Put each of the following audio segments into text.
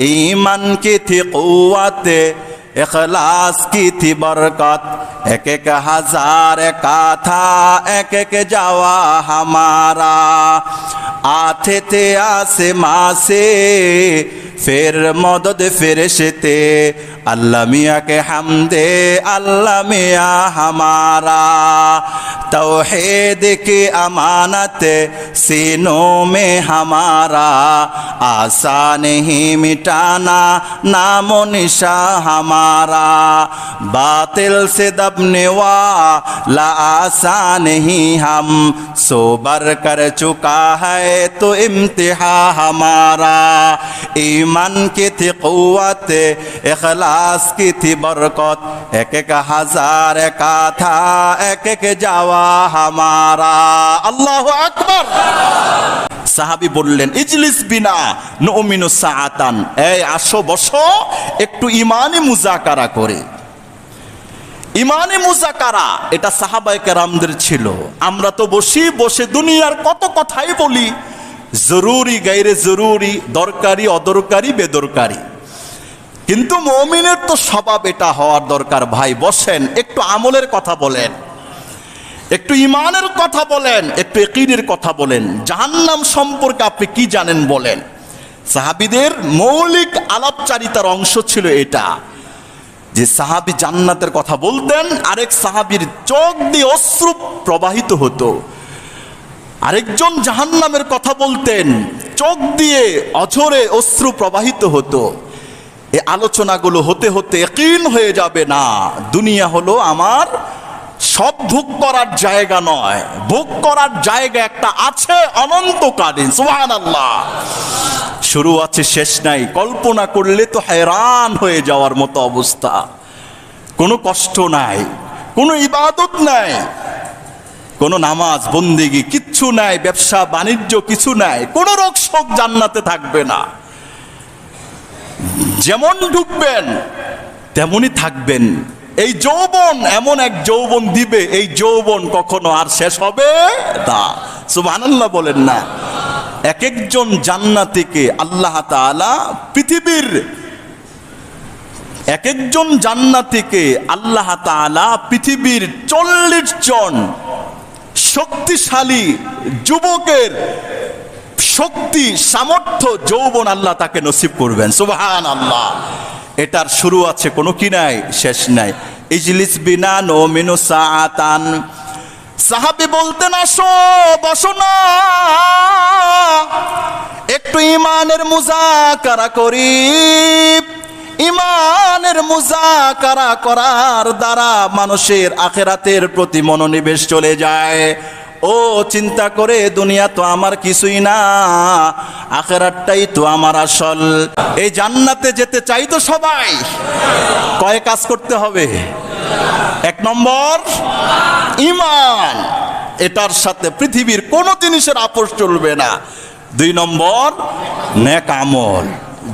ইমান কি থি কৌয়াতে, এখলাস কি থি বরকত? এক এক হাজার একা এক এক যাওয়া হামারা। আথে তে আসে মাসে, ফের মদদ ফেরেশতে, আল্লাহ মিয়াকে হামদে, আল্লাহ মিয়া হামারা। توحید کی امانت سینوں میں ہمارا آسان ہی مٹانا نام و نشا ہمارا باطل سے دبنے والا آسان ہی ہم سوبر کر چکا ہے تو امتحا ہمارا ایمان کی تھی قوت اخلاص کی تھی برکت ایک ایک ہزار کا تھا ایک ایک جاوا जावा हमारा अल्लाह আকবার সাহাবি বললেন ইজলিস বিনা নুমিনু সাআতান এই আসো বসো একটু ইমানি মুজাকারা করে ইমানে মুজাকারা এটা সাহাবায়ে কেরামদের ছিল আমরা তো বসি বসে দুনিয়ার কত কথাই বলি জরুরি গাইরে জরুরি দরকারি অদরকারি বেদরকারি কিন্তু মমিনের তো স্বভাব এটা হওয়ার দরকার ভাই বসেন একটু আমলের কথা বলেন একটু ইমানের কথা বলেন, একটু একিনের কথা বলেন। জাহান্নাম সম্পর্কে আপনি কি জানেন বলেন? সাহাবিদের মৌলিক আলাপচারিতার অংশ ছিল এটা। যে সাহাবি জান্নাতের কথা বলতেন, আরেক সাহাবির চোখ দিয়ে অশ্রু প্রবাহিত হতো। আরেকজন জাহান্নামের কথা বলতেন, চোখ দিয়ে অঝরে অশ্রু প্রবাহিত হতো। এ আলোচনাগুলো হতে হতে একইন হয়ে যাবে না। দুনিয়া হলো আমার সব ভোগ করার জায়গা নয়। ভোগ করার জায়গা একটা আছে, অনন্তকালীন। সুহান আল্লাহ শুরু আছে, শেষ নাই। কল্পনা করলে তো হেরান হয়ে যাওয়ার মতো অবস্থা। কোনো কষ্ট নাই, কোনো ইবাদত নাই, কোন নামাজ, বন্দিগি কিচ্ছু নাই, ব্যবসা, বাণিজ্য কিছু নাই, কোনো রোগ শোক জান্নাতে থাকবে না। যেমন ঢুকবেন, তেমনই থাকবেন। এই যৌবন এমন এক যৌবন দিবে, এই যৌবন কখনো আর শেষ হবে তা সুবহানাল্লাহ বলেন না। এক একজন জান্নাতিকে আল্লাহ তাআলা পৃথিবীর এক একজন জান্নাতিকে আল্লাহ তাআলা পৃথিবীর চল্লিশ জন শক্তিশালী যুবকের শক্তি, সামর্থ্য, যৌবন আল্লাহ তাকে নসিব করবেন। সুবহান আল্লাহ এটার শুরু আছে, কোনো কি নাই, শেষ নাই। ইজলিস বিনা নো মিনু সাআতান। সাহাবি বলতেন আসো বসো না। একটু ইমানের মুজাকারা করি। ইমানের মুজাকারা করার দ্বারা মানুষের আখেরাতের প্রতি মনোনিবেশ চলে যায়। ও চিন্তা করে দুনিয়া তো আমার কিছুই না, আখেরাতটাই তো আমার আসল। এই জান্নাতে যেতে চাই তো সবাই। কয় কাজ করতে হবে? এক নম্বর ইমান এটার সাথে পৃথিবীর কোনো জিনিসের আপোষ চলবে না। দুই নম্বর, নেক আমল।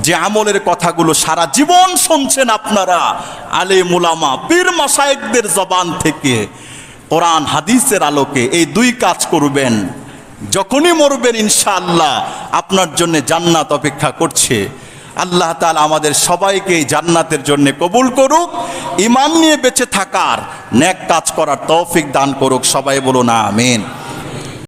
যে আমলের কথাগুলো সারা জীবন শুনছেন আপনারা আলে মুলামা পীর মাসায়েকদের জবান থেকে। কোরআন হাদিসের আলোকে এই দুই কাজ করবেন। যখনই মরবেন ইনশাআল্লাহ আপনার জন্য জান্নাত অপেক্ষা করছে। আল্লাহ তালা আমাদের সবাইকে জান্নাতের জন্য কবুল করুক ইমান নিয়ে বেঁচে থাকার ন্যাক কাজ করার তৌফিক দান করুক, সবাই বলুন আমিন।